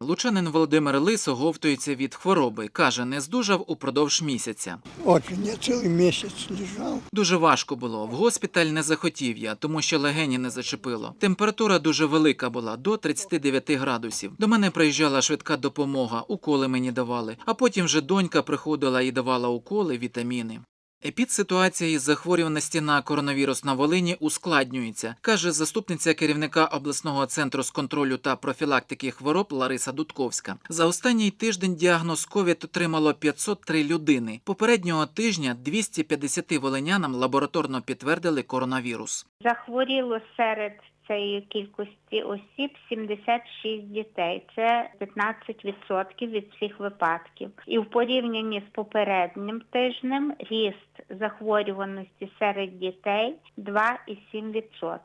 Лучанин Володимир Лис оговтується від хвороби. Каже, не здужав упродовж місяця. Очень, я целый месяц лежал. Дуже важко було. В госпіталь не захотів я, тому що легені не зачепило. Температура дуже велика була до 39 градусів. До мене приїжджала швидка допомога, уколи мені давали. А потім вже донька приходила і давала уколи, вітаміни. Епідситуація із захворюваності на коронавірус на Волині ускладнюється, каже заступниця керівника обласного центру з контролю та профілактики хвороб Лариса Дудковська. За останній тиждень діагноз ковід отримало 503 людини. Попереднього тижня 250 волинянам лабораторно підтвердили коронавірус. Захворіло серед цієї кількості осіб 76 дітей. Це 15% від всіх випадків. І в порівнянні з попереднім тижнем ріст захворюваності серед дітей 2,7%.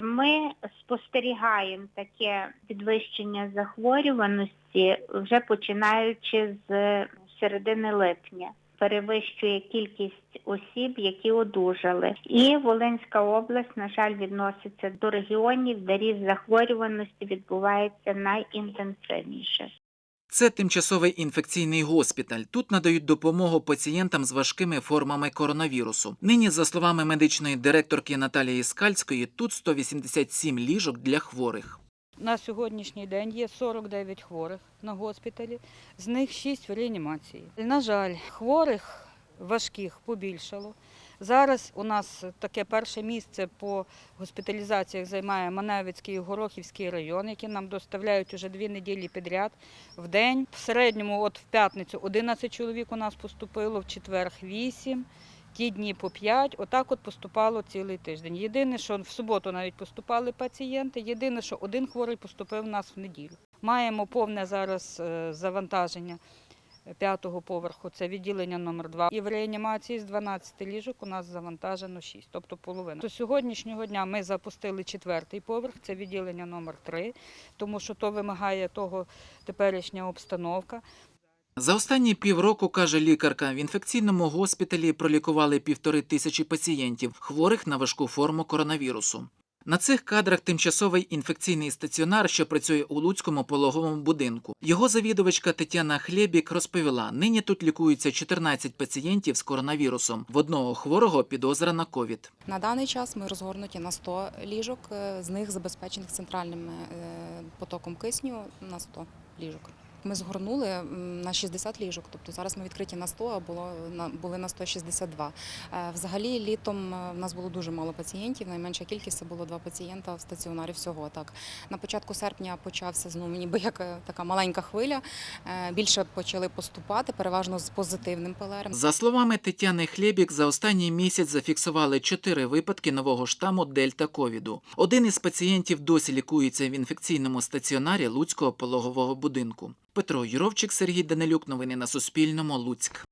Ми спостерігаємо таке підвищення захворюваності вже починаючи з середини липня перевищує кількість осіб, які одужали. І Волинська область, на жаль, відноситься до регіонів, де ріст захворюваності відбувається найінтенсивніше. Це тимчасовий інфекційний госпіталь. Тут надають допомогу пацієнтам з важкими формами коронавірусу. Нині, за словами медичної директорки Наталії Скальської, тут 187 ліжок для хворих. На сьогоднішній день є 49 хворих на госпіталі, з них 6 в реанімації. На жаль, хворих важких побільшало. Зараз у нас таке перше місце по госпіталізаціях займає Маневицький і Горохівський район, які нам доставляють уже дві неділі підряд в день. В середньому, от в п'ятницю 11 чоловік у нас поступило, в четвер 8, ті дні по 5. Отак от поступало цілий тиждень. Єдине, що в суботу навіть поступали пацієнти, єдине, що один хворий поступив у нас в неділю. Маємо повне зараз е, завантаження п'ятого поверху, це відділення номер 2 І в реанімації з 12 ліжок у нас завантажено 6, тобто половина. До сьогоднішнього дня ми запустили четвертий поверх, це відділення номер 3 тому що то вимагає того теперішня обстановка. За останні півроку, каже лікарка, в інфекційному госпіталі пролікували півтори тисячі пацієнтів, хворих на важку форму коронавірусу. На цих кадрах тимчасовий інфекційний стаціонар, що працює у Луцькому пологовому будинку. Його завідувачка Тетяна Хлєбік розповіла: нині тут лікуються 14 пацієнтів з коронавірусом. В одного хворого підозра на ковід. На даний час ми розгорнуті на 100 ліжок, е, з них забезпечених центральним е, потоком кисню на 100 ліжок. Ми згорнули на 60 ліжок, тобто зараз ми відкриті на 100, а було на були на 162. Е, Взагалі літом е, в нас було дуже мало пацієнтів. Найменша кількість це було два пацієнта в стаціонарі. Всього так на початку серпня почався знову ніби як е, така маленька хвиля. Більше почали поступати, переважно з позитивним ПЛР. За словами Тетяни Хлєбік, за останній місяць зафіксували чотири випадки нового штаму Дельта ковіду. Один із пацієнтів досі лікується в інфекційному стаціонарі Луцького пологового будинку. Петро Юровчик, Сергій Данилюк. Новини на Суспільному. Луцьк.